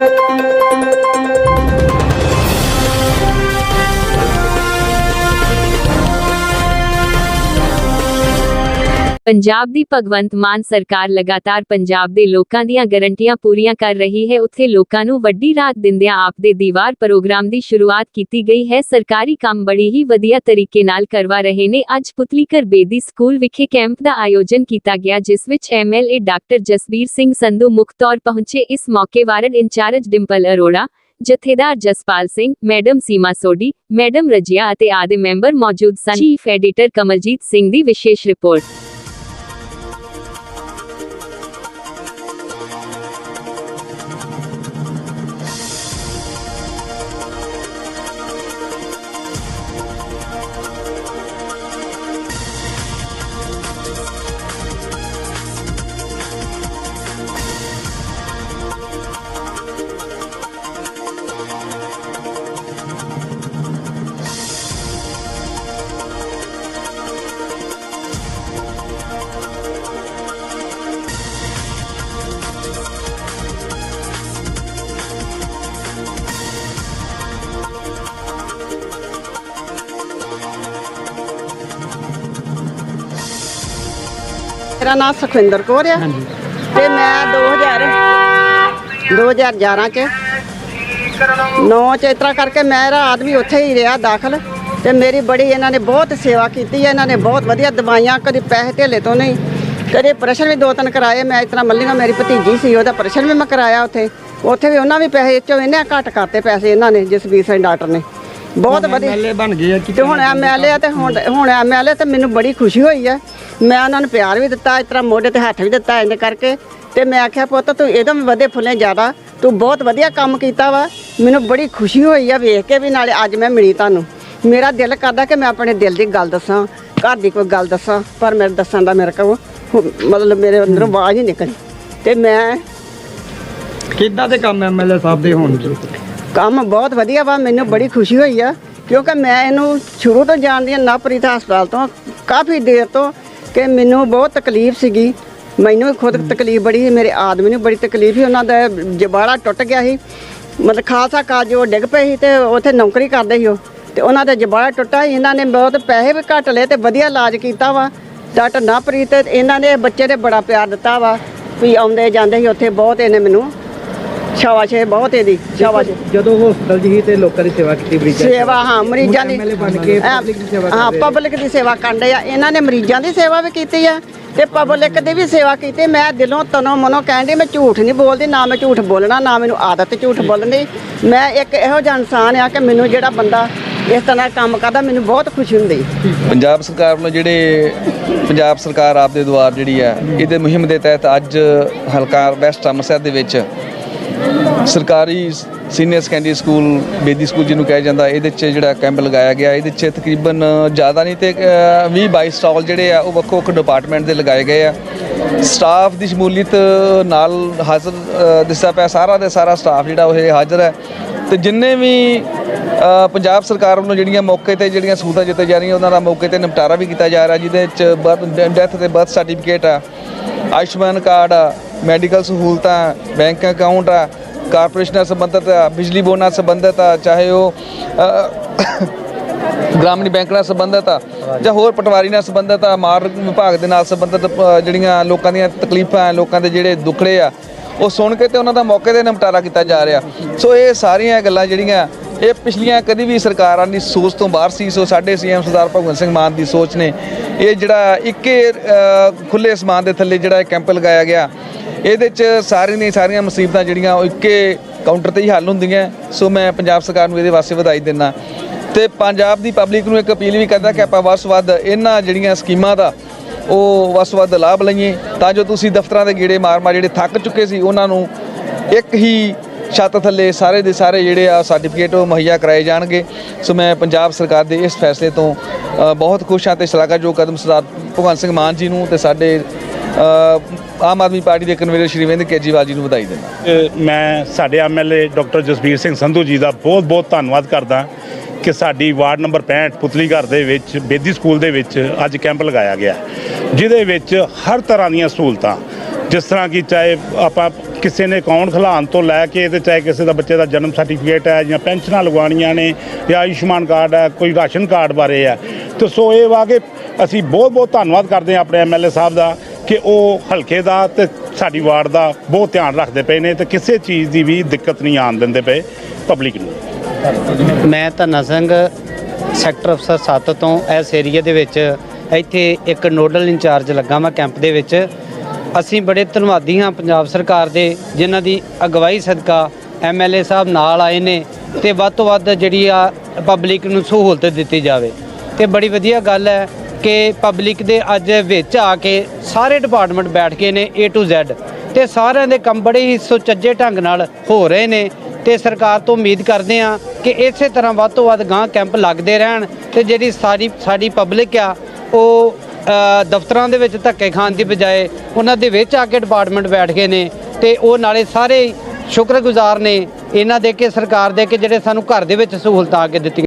Thank you. Punjab ਦੀ ਭਗਵੰਤ ਮਾਨ ਸਰਕਾਰ ਲਗਾਤਾਰ ਪੰਜਾਬ ਦੇ ਲੋਕਾਂ ਦੀਆਂ ਗਰੰਟੀਆਂ ਪੂਰੀਆਂ ਕਰ ਰਹੀ ਹੈ। ਉੱਥੇ ਲੋਕਾਂ ਨੂੰ ਵੱਡੀ ਰਾਹਤ ਦਿੰਦਿਆਂ ਆਪ ਦੇ ਦੀਵਾਰ ਪ੍ਰੋਗਰਾਮ ਦੀ ਸ਼ੁਰੂਆਤ ਕੀਤੀ ਗਈ ਹੈ। ਸਰਕਾਰੀ ਕੰਮ ਬੜੀ ਹੀ ਵਧੀਆ ਤਰੀਕੇ ਨਾਲ ਕਰਵਾ ਰਹੇ ਨੇ। ਅੱਜ ਪੁਤਲੀਕਰ ਬੇਦੀ ਸਕੂਲ ਵਿਖੇ ਕੈਂਪ ਦਾ ਆਯੋਜਨ ਕੀਤਾ ਗਿਆ, ਜਿਸ ਵਿੱਚ ਐਮਐਲਏ ਡਾਕਟਰ ਜਸਬੀਰ ਸਿੰਘ ਸੰਧੂ ਮੁੱਖ ਤੌਰ ਪਹੁੰਚੇ। ਇਸ ਮੌਕੇ ward incharge Dimple Arora, Jathedar Jaspal Singh, madam Seema Sodhi, madam Razia ਅਤੇ ਆਦਿ ਮੈਂਬਰ ਮੌਜੂਦ ਸਨ। ਚੀਫ ਐਡੀਟਰ ਕਮਲਜੀਤ ਸਿੰਘ ਦੀ ਵਿਸ਼ੇਸ਼ ਰਿਪੋਰਟ। ਮੇਰਾ ਨਾਮ ਸੁਖਵਿੰਦਰ ਕੌਰ ਆ। ਤੇ ਮੈਂ 2000 2011 ਚ 9 ਚ ਇਸ ਤਰ੍ਹਾਂ ਕਰਕੇ ਮੇਰਾ ਆਦਮੀ ਉੱਥੇ ਹੀ ਰਿਹਾ ਦਾਖਲ। ਤੇ ਮੇਰੀ ਬੜੀ ਇਹਨਾਂ ਨੇ ਬਹੁਤ ਸੇਵਾ ਕੀਤੀ ਹੈ ਇਹਨਾਂ ਨੇ ਬਹੁਤ ਵਧੀਆ ਦਵਾਈਆਂ ਕਦੀ ਪੈਸੇ ਧੇਲੇ ਤੋਂ ਨਹੀਂ ਕਦੇ ਪ੍ਰਸ਼ਨ ਵੀ ਦੋ ਤਿੰਨ ਕਰਾਏ ਮੈਂ ਤਰ੍ਹਾਂ ਮੱਲੀਆਂ ਮੇਰੀ ਭਤੀਜੀ ਸੀ ਉਹਦਾ ਪ੍ਰਸ਼ਨ ਵੀ ਮੈਂ ਕਰਾਇਆ ਉੱਥੇ। ਉੱਥੇ ਵੀ ਉਹਨਾਂ ਵੀ ਪੈਸੇ ਚੋਂ ਇਹਨੇ ਘੱਟ ਕਰਤੇ ਪੈਸੇ ਇਹਨਾਂ ਨੇ ਜਸਬੀਰ ਸਿੰਘ ਡਾਕਟਰ ਨੇ। ਬਹੁਤ ਵਧੀਆ। ਐਮਐਲਏ ਬਣ ਗਏ ਤੇ ਹੁਣ ਐਮਐਲਏ ਤੇ ਹੁਣ ਹੁਣ ਐਮਐਲਏ ਤੇ ਮੈਨੂੰ ਬੜੀ ਖੁਸ਼ੀ ਹੋਈ ਆ। ਮੈਂ ਉਹਨਾਂ ਨੂੰ ਪਿਆਰ ਵੀ ਦਿੱਤਾ ਇਸ ਤਰ੍ਹਾਂ ਮੋਢੇ ਤੇ ਹੱਥ ਵੀ ਦਿੱਤਾ ਇੰਜ ਕਰਕੇ। ਤੇ ਮੈਂ ਆਖਿਆ ਪੁੱਤ ਤੂੰ ਇਹਦੋਂ ਵੀ ਵਧੇ ਫੁੱਲੇ ਜ਼ਿਆਦਾ। ਤੂੰ ਬਹੁਤ ਵਧੀਆ ਕੰਮ ਕੀਤਾ ਵਾ। ਮੈਨੂੰ ਬੜੀ ਖੁਸ਼ੀ ਹੋਈ ਆ ਵੇਖ ਕੇ ਵੀ ਨਾਲੇ ਅੱਜ ਮੈਂ ਮਿਲੀ ਤੁਹਾਨੂੰ। ਮੇਰਾ ਦਿਲ ਕਰਦਾ ਕਿ ਮੈਂ ਆਪਣੇ ਦਿਲ ਦੀ ਗੱਲ ਦੱਸਾਂ ਘਰ ਦੀ ਕੋਈ ਗੱਲ ਦੱਸਾਂ ਪਰ ਮੇਰੇ ਦੱਸਣ ਦਾ ਮੇਰੇ ਕੋਲ ਮਤਲਬ ਮੇਰੇ ਅੰਦਰੋਂ ਆਵਾਜ਼ ਹੀ ਨਿਕਲੀ। ਤੇ ਮੈਂ ਕਿੱਦਾਂ ਦੇ ਕੰਮ ਐਮਐਲਏ ਸਾਹਿਬ ਦੇ ਹੋਣਗੇ ਕੰਮ ਬਹੁਤ ਵਧੀਆ ਵਾ ਮੈਨੂੰ ਬੜੀ ਖੁਸ਼ੀ ਹੋਈ ਆ। ਕਿਉਂਕਿ ਮੈਂ ਇਹਨੂੰ ਸ਼ੁਰੂ ਤੋਂ ਜਾਣਦੀ ਹਾਂ ਨਵਪ੍ਰੀਤ ਹਸਪਤਾਲ ਤੋਂ ਕਾਫੀ ਦੇਰ ਤੋਂ ਕਿ ਮੈਨੂੰ ਬਹੁਤ ਤਕਲੀਫ ਸੀਗੀ। ਮੈਨੂੰ ਖੁਦ ਤਕਲੀਫ ਬੜੀ ਸੀ ਮੇਰੇ ਆਦਮੀ ਨੂੰ ਬੜੀ ਤਕਲੀਫ ਸੀ ਉਹਨਾਂ ਦਾ ਜਬਾੜਾ ਟੁੱਟ ਗਿਆ ਸੀ। ਮਤਲਬ ਖਾਲਸਾ ਕਾਲਜ ਉਹ ਡਿੱਗ ਪਏ ਸੀ ਤੇ ਉੱਥੇ ਨੌਕਰੀ ਕਰਦੇ ਸੀ ਉਹ। ਤੇ ਉਹਨਾਂ ਦਾ ਜਬਾੜਾ ਟੁੱਟਾ ਸੀ। ਇਹਨਾਂ ਨੇ ਬਹੁਤ ਪੈਸੇ ਵੀ ਘੱਟ ਲਏ ਤੇ ਵਧੀਆ ਇਲਾਜ ਕੀਤਾ ਵਾ। ਡਾਕਟਰ ਨਵਪ੍ਰੀਤ ਇਹਨਾਂ ਨੇ ਬੱਚੇ ਤੇ ਬੜਾ ਪਿਆਰ ਦਿੱਤਾ ਵਾ ਵੀ ਆਉਂਦੇ ਜਾਂਦੇ ਸੀ ਉੱਥੇ ਬਹੁਤ ਇਹਨੇ ਮੈਨੂੰ ਸ਼ਾਬਾਸ਼ ਹੈ ਬਹੁਤ ਇਹਦੀ ਸ਼ਾਬਾਸ਼। ਜਦੋਂ ਹਸਪਤਾਲ ਜੀ ਤੇ ਲੋਕਾਂ ਦੀ ਸੇਵਾ ਕੀਤੀ ਮਰੀਜ਼ਾਂ ਦੀ ਸੇਵਾ ਹਾਂ ਮਰੀਜ਼ਾਂ ਦੀ ਐਮਐਲਏ ਬਣ ਕੇ ਹਾਂ, ਪਬਲਿਕ ਦੀ ਸੇਵਾ ਹਾਂ ਕਰ ਰਹੇ ਪਬਲਿਕ ਦੀ ਸੇਵਾ ਕਰਦੇ ਆ। ਇਹਨਾਂ ਨੇ ਮਰੀਜ਼ਾਂ ਦੀ ਸੇਵਾ ਵੀ ਕੀਤੀ ਆ ਤੇ ਪਬਲਿਕ ਦੀ ਵੀ ਸੇਵਾ ਕੀਤੀ। ਮੈਂ ਦਿਲੋਂ ਤਨੋਂ ਮਨੋਂ ਕਹਿੰਦੀ ਮੈਂ ਝੂਠ ਨਹੀਂ ਬੋਲਦੀ ਨਾ ਮੈਂ ਝੂਠ ਬੋਲਣਾ ਨਾ ਮੈਨੂੰ ਆਦਤ ਝੂਠ ਬੋਲਣ। ਦੀ ਮੈਂ ਇੱਕ ਇਹੋ ਜਿਹਾ ਇਨਸਾਨ ਆ ਕਿ ਮੈਨੂੰ ਜਿਹੜਾ ਬੰਦਾ ਇਸ ਤਰ੍ਹਾਂ ਕੰਮ ਕਰਦਾ ਮੈਨੂੰ ਬਹੁਤ ਖੁਸ਼ੀ ਹੁੰਦੀ। ਪੰਜਾਬ ਸਰਕਾਰ ਵੱਲੋਂ ਜਿਹੜੇ ਪੰਜਾਬ ਸਰਕਾਰ ਆਪ ਦੇ ਦੁਆਰ ਜਿਹੜੀ ਹੈ ਇਹਦੇ ਮੁਹਿੰਮ ਦੇ ਤਹਿਤ ਅੱਜ ਹਲਕਾ ਵੈਸਟ ਅੰਮ੍ਰਿਤਸਰ ਦੇ ਵਿੱਚ ਸਰਕਾਰੀ senior secondary school Bedi school ਜਿਹਨੂੰ ਕਿਹਾ ਜਾਂਦਾ ਇਹਦੇ 'ਚ ਜਿਹੜਾ ਕੈਂਪ ਲਗਾਇਆ ਗਿਆ ਇਹਦੇ 'ਚ ਤਕਰੀਬਨ ਜ਼ਿਆਦਾ ਨਹੀਂ ਤੇ 20 22 ਸਟਾਲ ਜਿਹੜੇ ਆ ਉਹ ਵੱਖੋ ਵੱਖ ਡਿਪਾਰਟਮੈਂਟ ਦੇ ਲਗਾਏ ਗਏ ਆ। ਸਟਾਫ ਦੀ ਸ਼ਮੂਲੀਅਤ ਨਾਲ ਹਾਜ਼ਰ ਅ, ਦਿਸਦਾ ਪਿਆ ਸਾਰਾ ਦੇ ਸਾਰਾ ਸਟਾਫ ਜਿਹੜਾ ਉਹ ਹਾਜ਼ਰ ਹੈ। ਤੇ ਜਿੰਨੇ ਵੀ ਪੰਜਾਬ ਸਰਕਾਰ ਵੱਲੋਂ ਜਿਹੜੀਆਂ ਮੌਕੇ ਤੇ ਜਿਹੜੀਆਂ ਸਹੂਲਤਾਂ ਦਿੱਤੀਆਂ ਜਾ ਰਹੀਆਂ ਉਹਨਾਂ ਦਾ ਮੌਕੇ ਤੇ ਨਿਪਟਾਰਾ ਵੀ ਕੀਤਾ ਜਾ ਰਿਹਾ ਜਿਹਦੇ ਵਿੱਚ ਡੈਥ ਤੇ ਬਰਥ ਸਰਟੀਫਿਕੇਟ ਆ ਆਯੁਸ਼ਮਾਨ ਕਾਰਡ ਆ ਮੈਡੀਕਲ ਸਹੂਲਤਾਂ ਬੈਂਕ ਅਕਾਊਂਟ ਆ ਕਾਰਪੋਰੇਸ਼ਨ ਨਾਲ ਸੰਬੰਧਿਤ ਆ ਬਿਜਲੀ ਬੋਰਡ ਨਾਲ ਸੰਬੰਧਿਤ ਆ ਚਾਹੇ ਉਹ ਗ੍ਰਾਮੀਣ ਬੈਂਕ ਨਾਲ ਸੰਬੰਧਿਤ ਆ ਜਾਂ ਹੋਰ ਪਟਵਾਰੀ ਨਾਲ ਸੰਬੰਧਿਤ ਆ ਮਾਰਗ ਵਿਭਾਗ ਦੇ ਨਾਲ ਸੰਬੰਧਿਤ ਜਿਹੜੀਆਂ ਲੋਕਾਂ ਦੀਆਂ ਤਕਲੀਫਾਂ ਲੋਕਾਂ ਦੇ ਜਿਹੜੇ ਦੁੱਖੜੇ ਆ ਉਹ ਸੁਣ ਕੇ ਤੇ ਉਹਨਾਂ ਦਾ ਮੌਕੇ ਤੇ ਨਿਪਟਾਰਾ ਕੀਤਾ ਜਾ ਰਿਹਾ। ਸੋ ਇਹ ਸਾਰੀਆਂ ਗੱਲਾਂ ਜਿਹੜੀਆਂ ਇਹ ਪਿਛਲੀਆਂ ਕਦੀ ਵੀ ਸਰਕਾਰਾਂ ਦੀ ਸੋਚ ਤੋਂ ਬਾਹਰ ਸੀ ਸੋ ਸਾਡੇ ਸੀਐਮ ਸਰਦਾਰ ਭਗਵੰਤ ਸਿੰਘ ਮਾਨ ਦੀ ਸੋਚ ਨੇ ਇਹ ਜਿਹੜਾ ਇੱਕੇ ਅ, ਖੁੱਲੇ ਅਸਮਾਨ ਦੇ ਥੱਲੇ ਜਿਹੜਾ ਇਹ ਕੈਂਪ ਲਗਾਇਆ ਗਿਆ ਇਹਦੇ ਚ ਸਾਰੀਆਂ ਦੀਆਂ ਸਾਰੀਆਂ ਮੁਸੀਬਤਾਂ ਜਿਹੜੀਆਂ ਉਹ ਇੱਕੇ ਕਾਊਂਟਰ ਤੇ ਹੀ ਹੱਲ ਹੁੰਦੀਆਂ। ਸੋ ਮੈਂ ਪੰਜਾਬ ਸਰਕਾਰ ਨੂੰ ਇਹਦੇ ਵਾਸਤੇ ਵਧਾਈ ਦਿੰਦਾ ਤੇ ਪੰਜਾਬ ਦੀ ਪਬਲਿਕ ਨੂੰ ਇੱਕ ਅਪੀਲ ਵੀ ਕਰਦਾ ਕਿ ਆਪਾਂ ਵੱਧ ਤੋਂ ਵੱਧ ਇਹਨਾਂ ਜਿਹੜੀਆਂ ਸਕੀਮਾਂ ਦਾ, ਉਹ ਵੱਧ ਤੋਂ ਵੱਧ ਲਾਭ ਲਈਏ। ਤਾਂ ਜੋ ਤੁਸੀਂ ਦਫ਼ਤਰਾਂ ਦੇ ਗੇੜੇ ਮਾਰ-ਮਾਰ ਜਿਹੜੇ ਥੱਕ ਚੁੱਕੇ ਸੀ, ਉਹਨਾਂ ਨੂੰ ਇੱਕ ਹੀ ਛੱਤ ਥੱਲੇ ਸਾਰੇ ਦੇ ਸਾਰੇ ਜਿਹੜੇ ਆ ਸਰਟੀਫਿਕੇਟ ਉਹ ਮੁਹੱਈਆ ਕਰਾਏ ਜਾਣਗੇ। ਸੋ ਮੈਂ ਪੰਜਾਬ ਸਰਕਾਰ ਦੇ ਇਸ ਫੈਸਲੇ ਤੋਂ ਬਹੁਤ ਖੁਸ਼ ਹਾਂ ਤੇ ਸ਼ਲਾਘਾਯੋਗ ਕਦਮ ਸਰਦਾਰ ਭਗਵੰਤ ਸਿੰਘ ਮਾਨ ਜੀ ਨੂੰ ਤੇ ਸਾਡੇ ਆਮ ਆਦਮੀ ਪਾਰਟੀ ਦੇ ਕਨਵੀਨਰ ਸ਼੍ਰੀ ਅਰਵਿੰਦ ਕੇਜਰੀਵਾਲ ਜੀ ਨੂੰ ਵਧਾਈ ਦਿੰਦਾ। ਮੈਂ ਸਾਡੇ ਐਮਐਲਏ ਡਾਕਟਰ ਜਸਬੀਰ ਸਿੰਘ ਸੰਧੂ ਜੀ ਦਾ ਬਹੁਤ ਬਹੁਤ ਧੰਨਵਾਦ ਕਰਦਾ ਕਿ ਸਾਡੀ ਵਾਰਡ ਨੰਬਰ 65 ਪੁਤਲੀ ਘਰ ਦੇ ਵਿੱਚ, ਬੇਦੀ ਸਕੂਲ ਦੇ ਵਿੱਚ ਅੱਜ ਕੈਂਪ ਲਗਾਇਆ ਗਿਆ। ਜਿਹਦੇ ਵਿੱਚ ਹਰ ਤਰ੍ਹਾਂ ਦੀਆਂ ਸਹੂਲਤਾਂ, ਜਿਸ ਤਰ੍ਹਾਂ ਕਿ ਚਾਹੇ ਆਪਾਂ ਕਿਸੇ ਨੇ ਅਕਾਊਂਟ ਖੁਲਾਉਣ ਤੋਂ ਲੈ ਕੇ ਤੇ ਚਾਹੇ ਕਿਸੇ ਦਾ ਬੱਚੇ ਦਾ ਜਨਮ ਸਰਟੀਫਿਕੇਟ ਹੈ ਜਾਂ ਪੈਨਸ਼ਨਾਂ ਲਗਵਾਉਣੀਆਂ ਨੇ ਜਾਂ ਆਯੁਸ਼ਮਾਨ ਕਾਰਡ ਹੈ, ਕੋਈ ਰਾਸ਼ਨ ਕਾਰਡ ਬਾਰੇ ਹੈ। ਤੇ ਸੋ ਇਹ ਵਾ ਕਿ ਅਸੀਂ ਬਹੁਤ ਬਹੁਤ ਧੰਨਵਾਦ ਕਰਦੇ ਹਾਂ ਆਪਣੇ ਐਮਐਲਏ ਸਾਹਿਬ ਦਾ। ਕਿ ਉਹ ਹਲਕੇ ਦਾ ਤੇ ਸਾਡੀ ਵਾਰਡ ਦਾ ਬਹੁਤ ਧਿਆਨ ਰੱਖਦੇ ਪਏ ਨੇ ਤੇ ਕਿਸੇ ਚੀਜ਼ ਦੀ ਵੀ ਦਿੱਕਤ ਨਹੀਂ ਆਉਣ ਦਿੰਦੇ ਪਏ ਪਬਲਿਕ ਨੂੰ। ਮੈਂ ਧੰਨਾ ਸਿੰਘ ਸੈਕਟਰ ਅਫਸਰ 7 ਤੋਂ ਇਸ ਏਰੀਆ ਦੇ ਵਿੱਚ ਇੱਥੇ ਇੱਕ ਨੋਡਲ ਇੰਚਾਰਜ ਲੱਗਾ ਮੈਂ ਕੈਂਪ ਦੇ ਵਿੱਚ। ਅਸੀਂ ਬੜੇ ਧੰਨਵਾਦੀ ਹਾਂ ਪੰਜਾਬ ਸਰਕਾਰ ਦੇ, ਜਿਨ੍ਹਾਂ ਦੀ ਅਗਵਾਈ ਸਦਕਾ ਐਮਐਲਏ ਸਾਹਿਬ ਨਾਲ ਆਏ ਨੇ ਤੇ ਵੱਧ ਤੋਂ ਵੱਧ ਜਿਹੜੀ ਆ ਪਬਲਿਕ ਨੂੰ ਸਹੂਲਤ ਦਿੱਤੀ ਜਾਵੇ। ਤੇ ਬੜੀ ਵਧੀਆ ਗੱਲ ਹੈ ਕਿ ਪਬਲਿਕ ਦੇ ਅੱਜ ਵਿੱਚ ਆ ਕੇ ਸਾਰੇ ਡਿਪਾਰਟਮੈਂਟ ਬੈਠ ਗਏ ਨੇ A to Z ਤੇ ਸਾਰਿਆਂ ਦੇ ਕੰਮ ਬੜੇ ਹੀ ਸੁਚੱਜੇ ਢੰਗ ਨਾਲ ਹੋ ਰਹੇ ਨੇ ਤੇ ਸਰਕਾਰ ਤੋਂ ਉਮੀਦ ਕਰਦੇ ਆ ਕਿ ਇਸੇ ਤਰ੍ਹਾਂ ਵੱਧ ਤੋਂ ਵੱਧ ਗਾਂ ਕੈਂਪ ਲੱਗਦੇ ਰਹਿਣ ਤੇ ਜਿਹੜੀ ਸਾਰੀ, ਸਾਡੀ ਪਬਲਿਕ ਆ, ਉਹ ਦਫ਼ਤਰਾਂ ਦੇ ਵਿੱਚ ਧੱਕੇ ਖਾਣ ਦੀ ਬਜਾਏ ਉਹਨਾਂ ਦੇ ਵਿੱਚ ਆ ਕੇ ਡਿਪਾਰਟਮੈਂਟ ਬੈਠ ਗਏ ਨੇ ਤੇ ਉਹ ਨਾਲੇ ਸਾਰੇ ਸ਼ੁਕਰਗੁਜ਼ਾਰ ਨੇ ਇਹਨਾਂ ਦੇ ਕੇ ਸਰਕਾਰ ਦੇ ਕੇ ਜਿਹੜੇ ਸਾਨੂੰ ਘਰ ਦੇ ਵਿੱਚ ਸਹੂਲਤਾਂ ਆ ਕੇ ਦਿੱਤੀਆਂ